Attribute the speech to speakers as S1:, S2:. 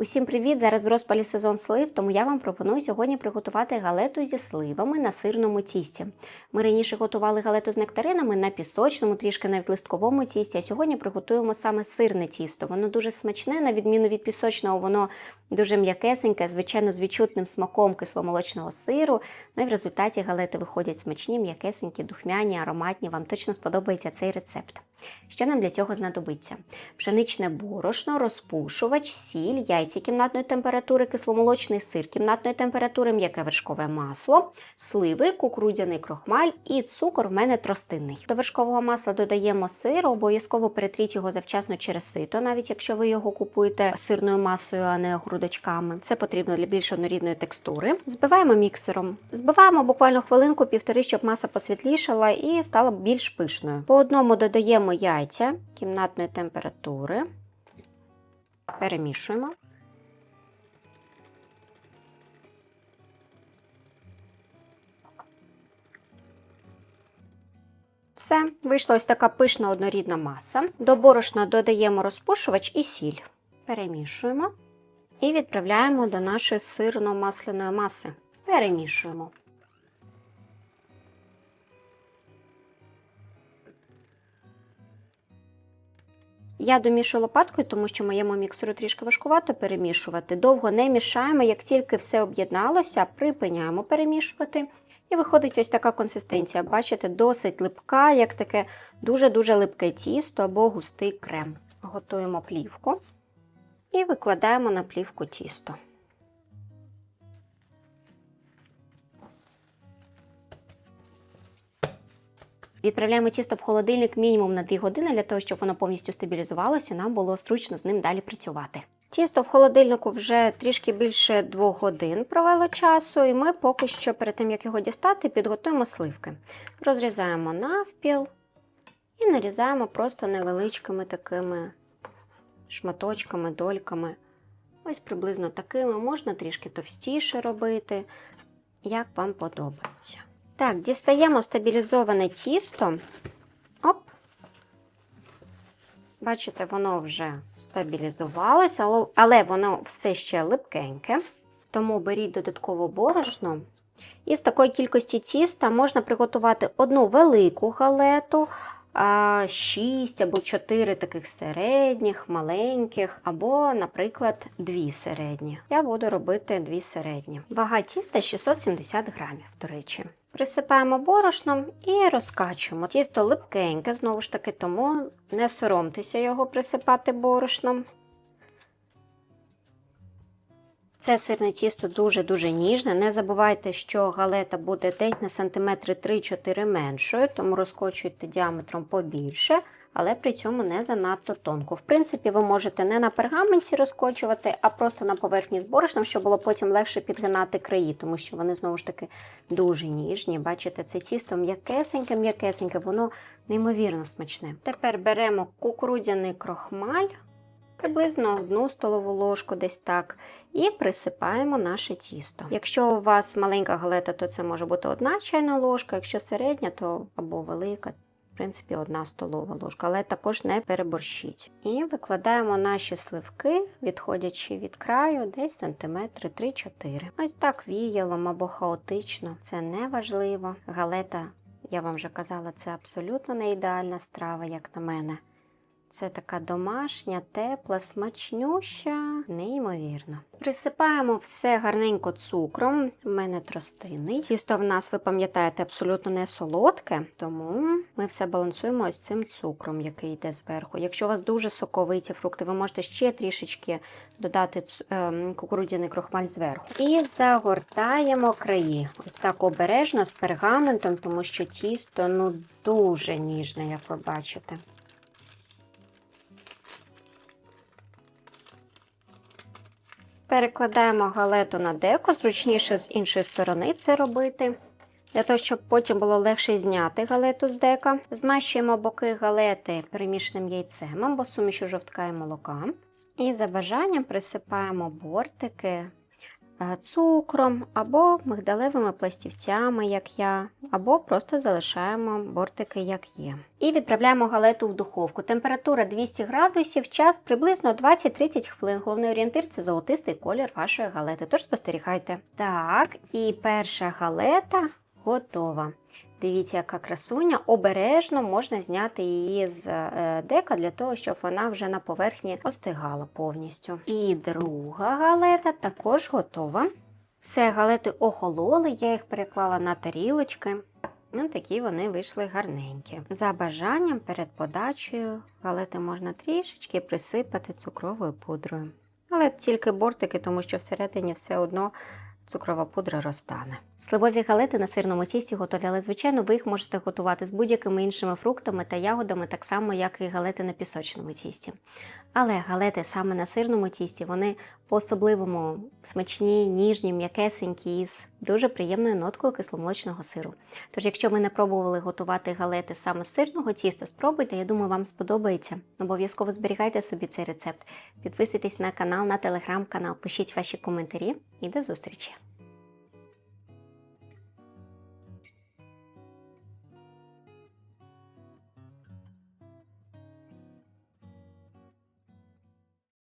S1: Усім привіт! Зараз в розпалі сезон слив, тому я вам пропоную сьогодні приготувати галету зі сливами на сирному тісті. Ми раніше готували галету з нектаринами на пісочному, трішки навіть листковому тісті, а сьогодні приготуємо саме сирне тісто. Воно дуже смачне, на відміну від пісочного, воно дуже м'якесеньке, звичайно, з відчутним смаком кисломолочного сиру. Ну і в результаті галети виходять смачні, м'якесенькі, духмяні, ароматні. Вам точно сподобається цей рецепт. Що нам для цього знадобиться? Пшеничне борошно, розпушувач, сіль, яйці кімнатної температури, кисломолочний сир кімнатної температури, м'яке вершкове масло, сливи, кукурудзяний крохмаль і цукор в мене тростинний. До вершкового масла додаємо сир, обов'язково перетріть його завчасно через сито, навіть якщо ви його купуєте сирною масою, а не грудочками. Це потрібно для більш однорідної текстури. Збиваємо міксером. Збиваємо буквально хвилинку півтори, щоб маса посвітлішала і стала більш пишною. По одному додаємо яйця кімнатної температури. Перемішуємо. Все, вийшла ось така пишна однорідна маса. До борошна додаємо розпушувач і сіль. Перемішуємо і відправляємо до нашої сирно-масляної маси. Перемішуємо. Я домішую лопаткою, тому що моєму міксеру трішки важкувато перемішувати. Довго не мішаємо, як тільки все об'єдналося, припиняємо перемішувати. І виходить ось така консистенція. Бачите, досить липка, як таке дуже-дуже липке тісто або густий крем. Готуємо плівку і викладаємо на плівку тісто. Відправляємо тісто в холодильник мінімум на 2 години для того, щоб воно повністю стабілізувалося, нам було зручно з ним далі працювати. Тісто в холодильнику вже трішки більше 2 годин провело часу, і ми поки що, перед тим як його дістати, підготуємо сливки. Розрізаємо навпіл і нарізаємо просто невеличкими такими шматочками, дольками. Ось приблизно такими, можна трішки товстіше робити, як вам подобається. Так, дістаємо стабілізоване тісто. Оп. Бачите, воно вже стабілізувалося, але- воно все ще липкеньке. Тому беріть додатково борошно. І з такої кількості тіста можна приготувати одну велику галету, 6 або 4 таких середніх, маленьких, або, наприклад, 2 середні. Я буду робити 2 середні. Вага тіста 670 грамів, до речі. Присипаємо борошном і розкачуємо. Тісто липкеньке, знову ж таки, тому не соромтеся його присипати борошном. Це сирне тісто дуже-дуже ніжне. Не забувайте, що галета буде десь на сантиметри 3-4 меншою, тому розкочуйте діаметром побільше, але при цьому не занадто тонко. В принципі, ви можете не на пергаменті розкочувати, а просто на поверхні з борошном, щоб було потім легше підгинати краї, тому що вони знову ж таки дуже ніжні. Бачите, це тісто м'якесеньке, м'якесеньке, воно неймовірно смачне. Тепер беремо кукурудзяний крохмаль приблизно одну столову ложку, десь так, і присипаємо наше тісто. Якщо у вас маленька галета, то це може бути одна чайна ложка, якщо середня, то або велика. В принципі, одна столова ложка, але також не переборщіть. І викладаємо наші сливки, відходячи від краю, десь сантиметри 3-4. Ось так віялом або хаотично. Це не важливо. Галета, я вам вже казала, це абсолютно не ідеальна страва, як на мене. Це така домашня, тепла, смачнюща, неймовірно. Присипаємо все гарненько цукром. У мене тростинний. Тісто в нас, ви пам'ятаєте, абсолютно не солодке, тому ми все балансуємо ось цим цукром, який йде зверху. Якщо у вас дуже соковиті фрукти, ви можете ще трішечки додати ем, кукурудзяний крохмаль зверху. І загортаємо краї. Ось так обережно з пергаментом, тому що тісто ну дуже ніжне, як ви бачите. Перекладаємо галету на деко, зручніше з іншої сторони це робити. Для того, щоб потім було легше зняти галету з дека. Змащуємо боки галети перемішаним яйцем або сумішу жовтка і молока. І за бажанням присипаємо бортики цукром або мигдалевими пластівцями, як я, або просто залишаємо бортики, як є. І відправляємо галету в духовку. Температура 200 градусів, час приблизно 20-30 хвилин. Головний орієнтир це золотистий колір вашої галети. Тож спостерігайте. Так, і перша галета готова. Дивіться, яка красуня. Обережно можна зняти її з е, дека для того, щоб вона вже на поверхні остигала повністю. І друга галета також готова. Все, галети охололи, я їх переклала на тарілочки. Ну, такі вони вийшли гарненькі. За бажанням перед подачею галети можна трішечки присипати цукровою пудрою. Але тільки бортики, тому що всередині все одно цукрова пудра розтане. Сливові галети на сирному тісті готові, але звичайно ви їх можете готувати з будь-якими іншими фруктами та ягодами, так само, як і галети на пісочному тісті. Але галети саме на сирному тісті, вони по-особливому смачні, ніжні, м'якесенькі із дуже приємною ноткою кисломолочного сиру. Тож, якщо ви не пробували готувати галети саме з сирного тіста, спробуйте, я думаю, вам сподобається. Обов'язково зберігайте собі цей рецепт. Підписуйтесь на канал, на телеграм-канал, пишіть ваші коментарі і до зустрічі!